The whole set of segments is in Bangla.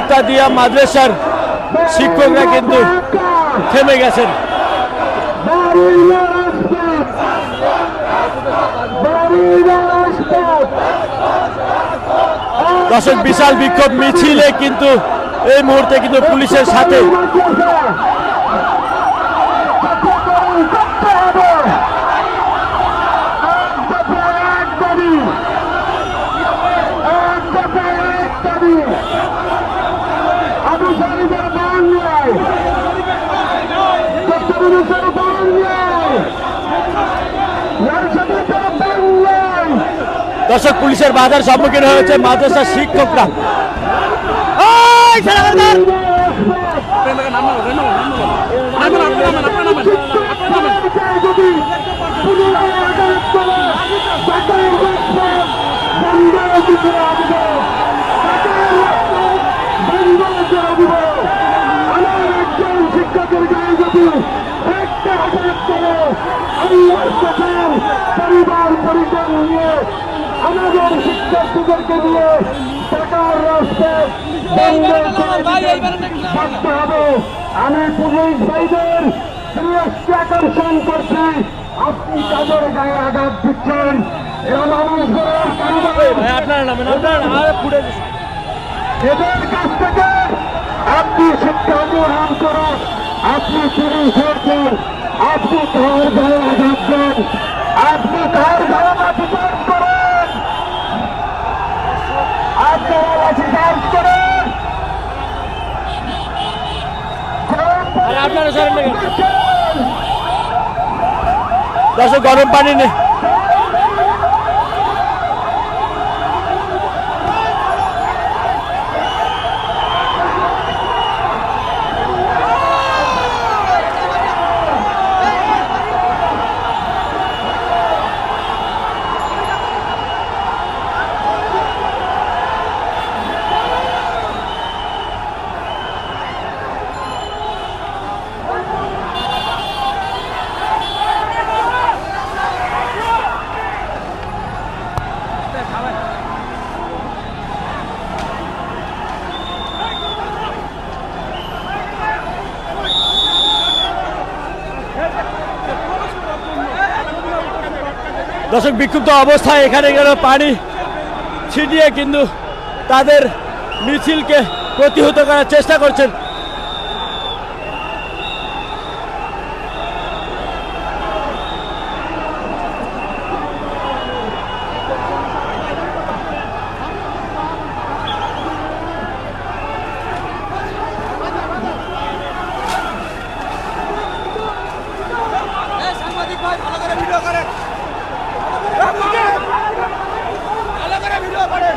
ইত্যাদিয়া মাদ্রাসার শিক্ষকরা কিন্তু থেমে গেছেন। দর্শক, বিশাল বিক্ষোভ মিছিলে কিন্তু এই মুহূর্তে কিন্তু পুলিশের সাথে দর্শক পুলিশের বাধার সম্মুখীন হয়েছে মাদ্রাসার শিক্ষকরা পরিবার পরিজন নিয়ে আমাদের শিক্ষার্থীদেরকে দিয়ে টাকার রাস্তায় থাকতে হবে। আমি পুলিশ ভাইদের আকর্ষণ করছি। আপনি তাদের গায়ে আঘাত দিচ্ছেন? এরা এদের কাছ থেকে আপনি শিক্ষা গ্রহণ করুন। আপনি চুরি হয়েছেন। আপনি তার গায়ে আঘাত দেন? আপনি গায়ে লাঠিচার্জ করেন আপনারা? দর্শক গরম পানি নেই দর্শক বিক্ষুব্ধ অবস্থায় এখানে গেল পানি ছিটিয়ে কিন্তু তাদের মিছিলকে প্রতিহত করার চেষ্টা করছেন সাংবাদিক ভাই ভালো করে ভিডিও করেন ভালো করে ভিডিও করেন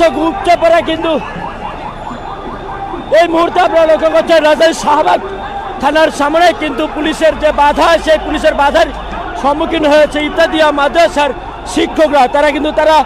দর্শক উপচে পড়ে কিন্তু এই মুহূর্তে আপনারা লক্ষ্য করছেন রাজধানী শাহবাগ থানার সামনে কিন্তু পুলিশের যে বাধা, সেই পুলিশের বাধার সম্মুখীন হয়েছে মাদ্রাসার শিক্ষকরা। তারা কিন্তু তারা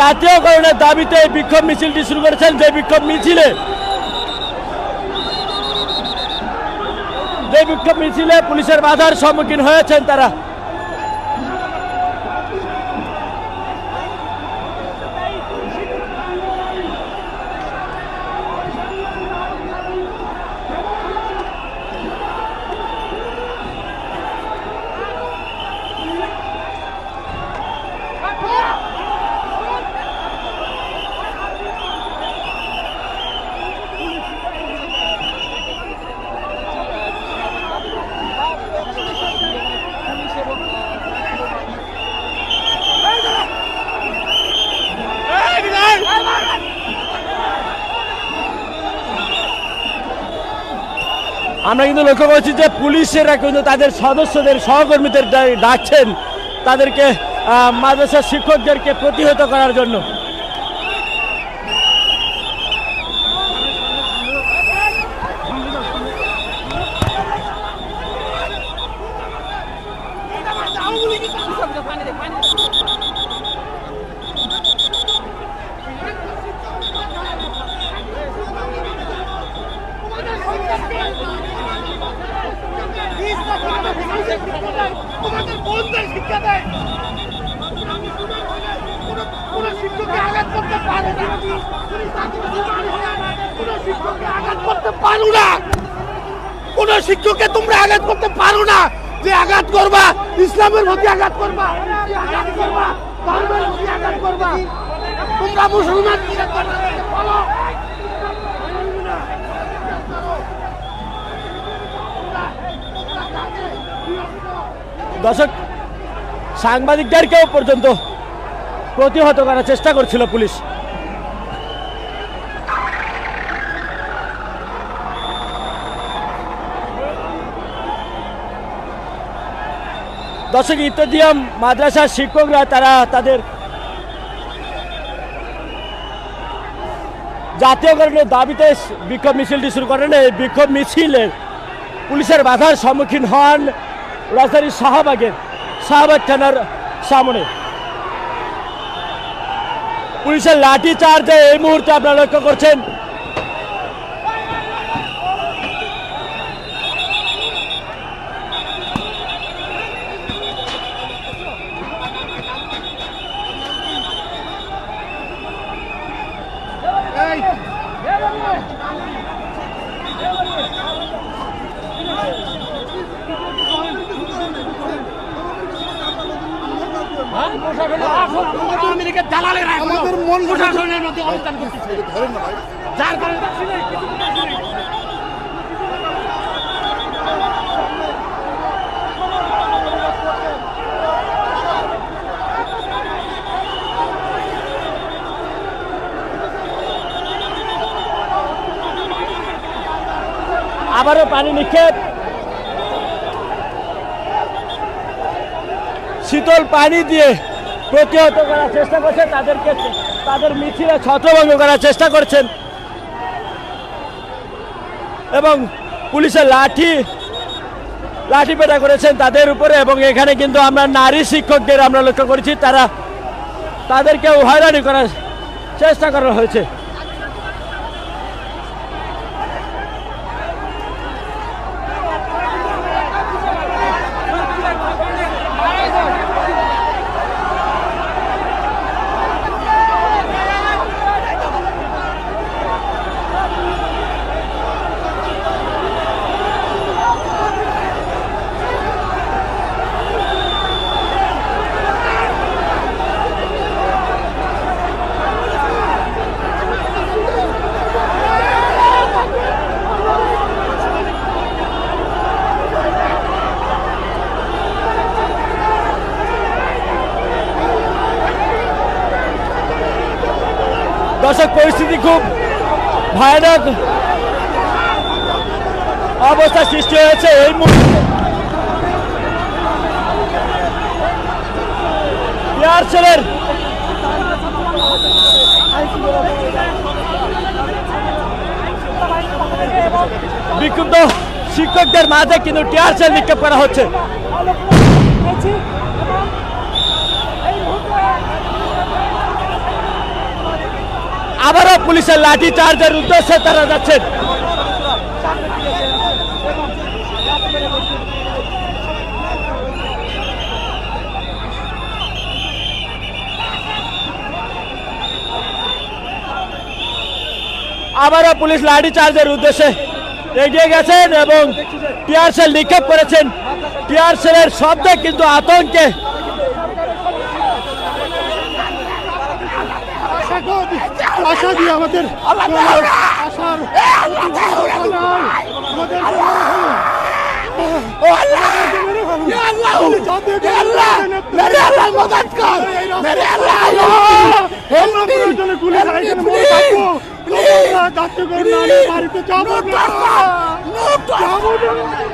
জাতীয়করণের দাবিতে এই বিক্ষোভ মিছিলটি শুরু করেছেন। যে বিক্ষোভ মিছিলে এই বিক্ষোভ মিছিলে পুলিশের বাধার সম্মুখীন হয়েছেন তারা। আমরা কিন্তু লক্ষ্য করছি যে পুলিশেরা কিন্তু তাদের সদস্যদের, সহকর্মীদের ডাকছেন। তাদেরকে মাদ্রাসা শিক্ষকদেরকে প্রতিহত করার জন্য তোমাদের বন্ধুদের শিক্ষা দেয় কোন শিক্ষককে আঘাত করতে পারো না কোন শিক্ষককে আঘাত করতে পারো না কোন শিক্ষককে তোমরা আঘাত করতে পারো না যে আঘাত করবা, ইসলামের প্রতি আঘাত করবা আঘাত করবা, ধর্মের দর্শক, সাংবাদিকদেরকেও পর্যন্ত প্রতিহত করার চেষ্টা করছিল পুলিশ। দর্শক ইত্যাদিয়াম মাদ্রাসার শিক্ষকরা, তারা তাদের জাতীয়করণের দাবিতে বিক্ষোভ মিছিলটি শুরু করেন। এই বিক্ষোভ মিছিলে পুলিশের বাধার সম্মুখীন হন রাজধানীর শাহবাগের শাহবাগ থানার সামনে। পুলিশের লাঠি চার্জে এই মুহূর্তে আপনারা লক্ষ্য করছেন আমাদের মন প্রশাসনের মধ্যে অবস্থান করতেছে আবারও পানি নিক্ষেপ। শীতল পানি দিয়ে প্রতিহত করার চেষ্টা করছে। তাদেরকে তাদের মিছিলে ছত্রভঙ্গ করার চেষ্টা করছেন। এবং পুলিশের লাঠি লাঠি পেটা করেছেন তাদের উপরে এবং এখানে কিন্তু আমরা নারী শিক্ষকদের আমরা লক্ষ্য করেছি, তারা তাদেরকেও হয়রানি করার চেষ্টা করা হয়েছে। দর্শক, পরিস্থিতি খুব ভয়ানক অবস্থা সৃষ্টি হয়েছে এই মুহূর্তে। বিক্ষুব্ধ শিক্ষকদের মাঝে কিন্তু টিয়ার সেল নিক্ষেপ করা হচ্ছে। আবারও পুলিশের লাঠি চার্জের উদ্দেশ্যে তারা যাচ্ছেন। আবারও পুলিশ লাঠি চার্জের উদ্দেশ্যে এগিয়ে গেছেন এবং টিআরসেল নিক্ষেপ করেছেন। টিআরসেলের শব্দে কিন্তু আতঙ্কে আশা দিয়ে আমাদের আশার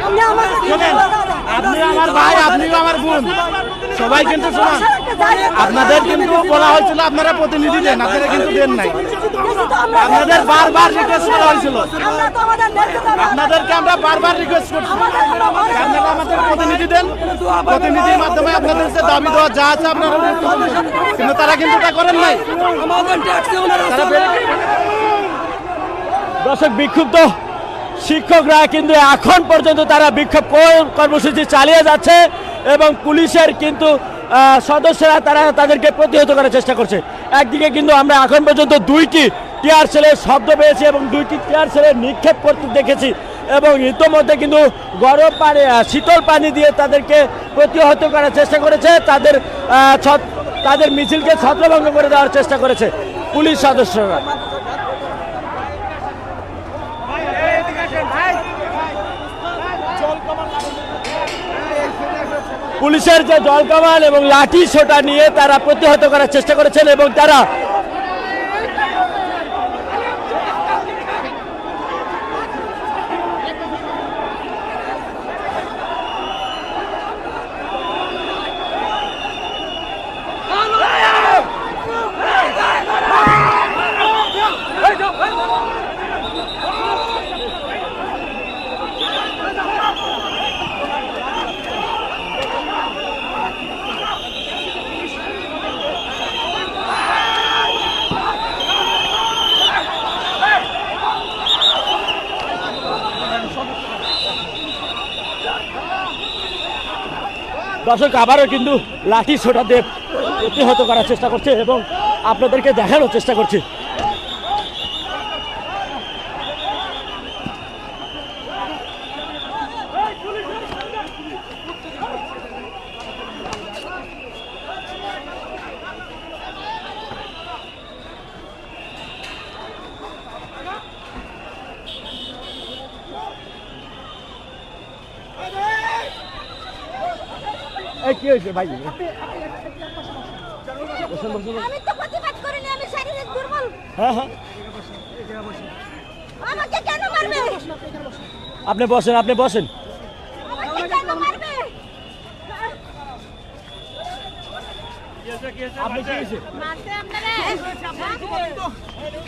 আপনি আমার ভাই আপনিও আমার বোন সবাই কিন্তু শোনান আপনাদের কিন্তু বলা হয়েছিল, আপনারা প্রতিনিধি দেন, আপনারা কিন্তু দেন নাই। আপনাদের বারবার রিকোয়েস্ট করা হয়েছিল। আপনাদেরকে আমরা বারবার রিকোয়েস্ট করছি। আপনারা আমাদের প্রতিনিধি দেন। প্রতিনিধির মাধ্যমে আপনাদের যে দাবি দেওয়া যা আছে আপনারা কিন্তু তারা কিন্তু এটা করেন নাই। দর্শক, বিক্ষুব্ধ শিক্ষকরা কিন্তু এখন পর্যন্ত তারা বিক্ষোভ কর্মসূচি চালিয়ে যাচ্ছে এবং পুলিশের কিন্তু সদস্যরা তারা তাদেরকে প্রতিহত করার চেষ্টা করছে। একদিকে কিন্তু আমরা এখন পর্যন্ত দুইটি টিয়ার সেলের শব্দ পেয়েছি এবং দুইটি টিয়ার সেলের নিক্ষেপ করতে দেখেছি এবং ইতোমধ্যে কিন্তু গরম পানি শীতল পানি দিয়ে তাদেরকে প্রতিহত করার চেষ্টা করেছে। তাদের তাদের মিছিলকে ছত্রভঙ্গ করে দেওয়ার চেষ্টা করেছে পুলিশ সদস্যরা। পুলিশের যে জলকামান এবং লাঠি ছোটা নিয়ে তারা প্রতিহত করার চেষ্টা করেছেন এবং তারা দর্শক আবারও কিন্তু লাঠি ছোটাতে দিয়ে প্রতিহত করার চেষ্টা করছে এবং আপনাদেরকে দেখানোর চেষ্টা করছে। এই কি হয়েছে ভাই? বসুন বসুন আমি তো প্রতিবাদ করিনি আমি শারীরিক দুর্বল। হ্যাঁ হ্যাঁ। আমাকে কেন মারবে? আপনি বসেন আপনি বসেন।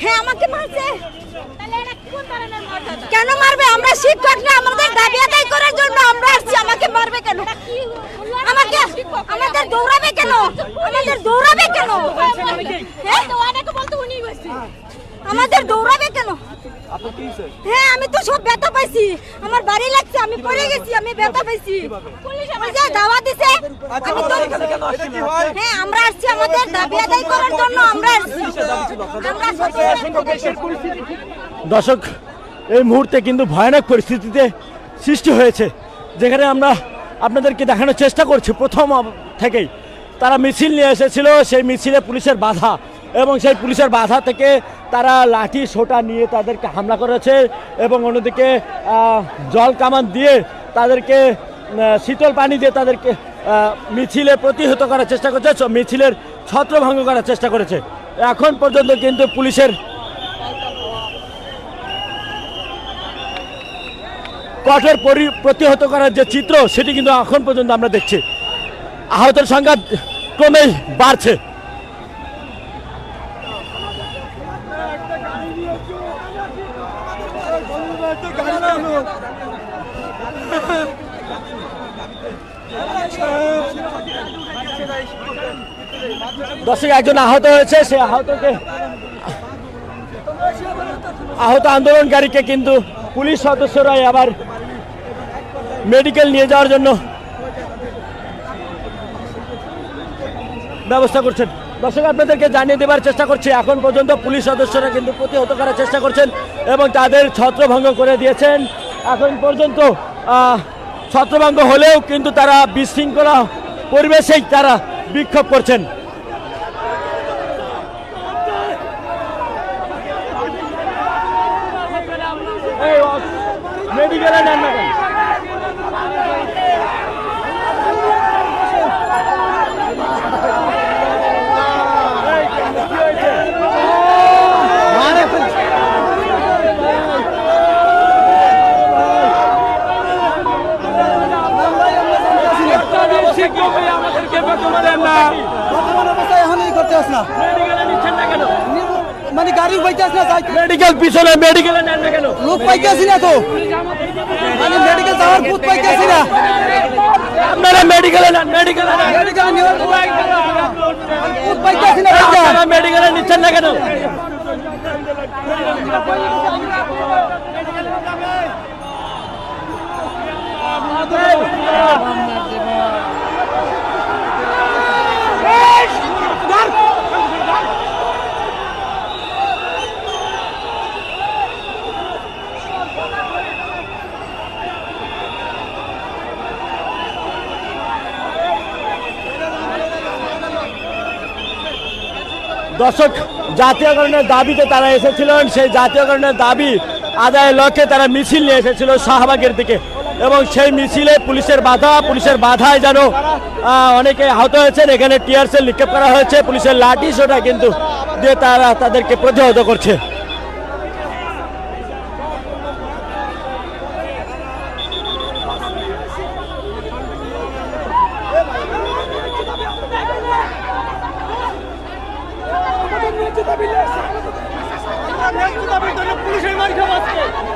হ্যাঁ আমাকে মারছে। তাহলে এটা কোন ধরনের মারধর কেন মারবে? আমরা শিক্ষক না আমাদের দাবি আদায় করার জন্য আমরা আসছি। আমাকে মারবে কেন? আমাদের দৌড়াবে কেন? আমাদের দৌড়াবে কেন? হ্যাঁ? আমাদের দৌড়াবে কেন? হ্যাঁ আমি তো সব ব্যথা পাইছি। আমার বাড়ি লাগছে, আমি পড়ে গেছি, আমি ব্যথা পাইছি। দাওয়া দিছে হ্যাঁ আমরা আসছি আমাদের দাবি আদায় করার জন্য, আমরা দর্শক, এই মুহূর্তে কিন্তু ভয়ানক পরিস্থিতিতে সৃষ্টি হয়েছে, যেখানে আমরা আপনাদেরকে দেখানোর চেষ্টা করছি প্রথম থেকেই। তারা মিছিল নিয়ে এসেছিল, সেই মিছিলে পুলিশের বাধা এবং সেই পুলিশের বাধা থেকে তারা লাঠি, সোটা নিয়ে তাদেরকে হামলা করেছে এবং অন্যদিকে জল কামান দিয়ে তাদেরকে শীতল পানি দিয়ে তাদেরকে মিছিলে প্রতিহত করার চেষ্টা করেছে মিছিলের ছত্রভঙ্গ করার চেষ্টা করেছে। এখন পর্যন্ত কিন্তু পুলিশের কঠোর পরি- প্রতিহত করার যে চিত্র, সেটি কিন্তু এখন পর্যন্ত আমরা দেখছি। আহতের সংখ্যা ক্রমেই বাড়ছে। দর্শক, একজন আহত হয়েছে, সে আহতকে আহত আন্দোলনকারীকে কিন্তু পুলিশ সদস্যরাই আবার মেডিকেল নিয়ে যাওয়ার জন্য ব্যবস্থা করছেন। দর্শক, আপনাদেরকে জানিয়ে দেবার চেষ্টা করছি, এখন পর্যন্ত পুলিশ সদস্যরা কিন্তু প্রতিহত করার চেষ্টা করছেন এবং তাদের ছত্রভঙ্গ করে দিয়েছেন। এখন পর্যন্ত ছত্রভঙ্গ হলেও কিন্তু তারা বিশৃঙ্খলা পরিবেশেই তারা বিক্ষোভ করছেন। মেডিকেলে নেন না কেন? আমাদেরকে বেতন দেন না। এখন করতে আস না মেডিকেলে নিচ্ছেন না কেন? মানে গাড়ি পাইতে আস না যাই মেডিকেল পিছনে মেডিকেলে নেন না কেন? লোক পাইতে আসি না তো। মানে মেডিকেল যাওয়ার বুথ পাইতে আসি না। আপনারা মেডিকেলে নেন মেডিকেলে নেন। মেডিকেল নেওয়ার বুথ পাইতে না আপনারা মেডিকেলে নিচ্ছেন না কেন? দর্শক, জাতীয়করণের দাবিতে তারা এসেছিলেন। সেই জাতীয়করণের দাবি আদায়ের লক্ষ্যে তারা মিছিল নিয়ে এসেছিল শাহবাগের দিকে। এবং সেই মিছিলে পুলিশের বাধা, পুলিশের বাধায় যেন অনেকে আহত হয়েছেন। এখানে টিয়ারসেল নিক্ষেপ করা হয়েছে। পুলিশের লাঠি সেটা কিন্তু দিয়ে তারা তাদেরকে প্রতিহত করছে। পুলিশের মাইকে খাওয়া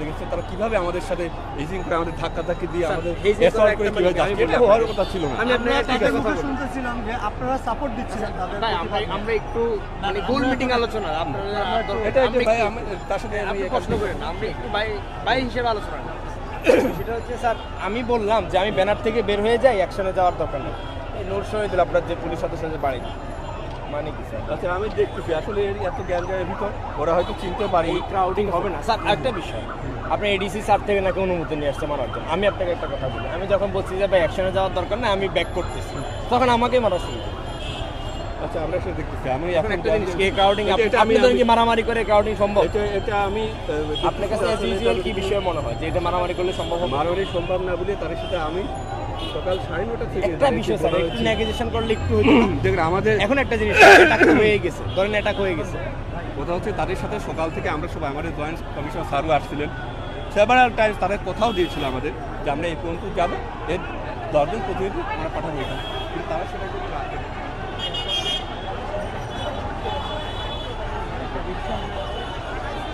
দেখেছে তারা কীভাবে আমাদের সাথে এজিং করে আমাদের ধাক্কা ধাক্কি দিয়ে আমাদের hazing করা করে কীভাবে মানে যাচ্ছে এটা হওয়ার কথা ছিল না। আমি আপনার একটা কথা শুনতেছিলাম যে আপনারা সাপোর্ট দিচ্ছিলেন তাদের ভাই, আমরা আমরা একটু মানে গোল মিটিং আলোচনা আপনারা এটা এটা ভাই আমি তার সাথে আমি প্রশ্ন করেন না, আমরা একটু বাই বাই হিসেবে আলোচনা সেটা হচ্ছে স্যার আমি বললাম যে আমি ব্যানার থেকে বের হয়ে যাই অ্যাকশনে যাওয়ার দরকার নেই। এই নোট শহীদুল আপনার যে পুলিশ সদস্য যে বাড়ি। মানে কি স্যার? আচ্ছা আমি দেখতেছি আসলে এর এত জ্ঞান ভিতর ওরা হয়তো চিনতে পারি এই ক্রাউডিং হবে না। স্যার একটা বিষয় আপনি এডিসি স্যার থেকে নাকি অনুমতি নিয়ে আসতে মারার জন্য? আমি আপনাকে একটা কথা বলি আমি যখন বলছি যে ভাই অ্যাকশনে যাওয়ার দরকার না আমি ব্যাক করতেছি। তখন আমাকে মারা শুরু আচ্ছা আমরা সেটা দেখতেছি আমি এখন একটা জিনিস এই ক্রাউডিং এটা- এটা আপনি আমি- ধরেন কি মারামারি করে ক্রাউডিং সম্ভব? এটা এটা আমি আপনার কাছে অ্যাজ ইউজুয়াল কি বিষয় মনে হয় যে এটা মারামারি করলে সম্ভব হবে? মারোয়ারি সম্ভব না বলে তার সাথে আমি সকাল সাড়ে নটা থেকে একটা বিষয় স্যার একটু হয়েছে। করলে একটু দেখুন আমাদের এখন একটা জিনিস অ্যাটাক হয়ে গেছে ধরেন অ্যাটাক হয়ে গেছে। কথা হচ্ছে তাদের সাথে সকাল থেকে আমরা সবাই আমাদের জয়েন্ট কমিশনার স্যারও আসছিলেন। টাইম তারা কথাও দিয়েছিল আমাদের যে আমরা এই পর্যন্ত যাব এর দশজন প্রতিনিধি আমরা পাঠাবো এখানে। কিন্তু তারা সেটা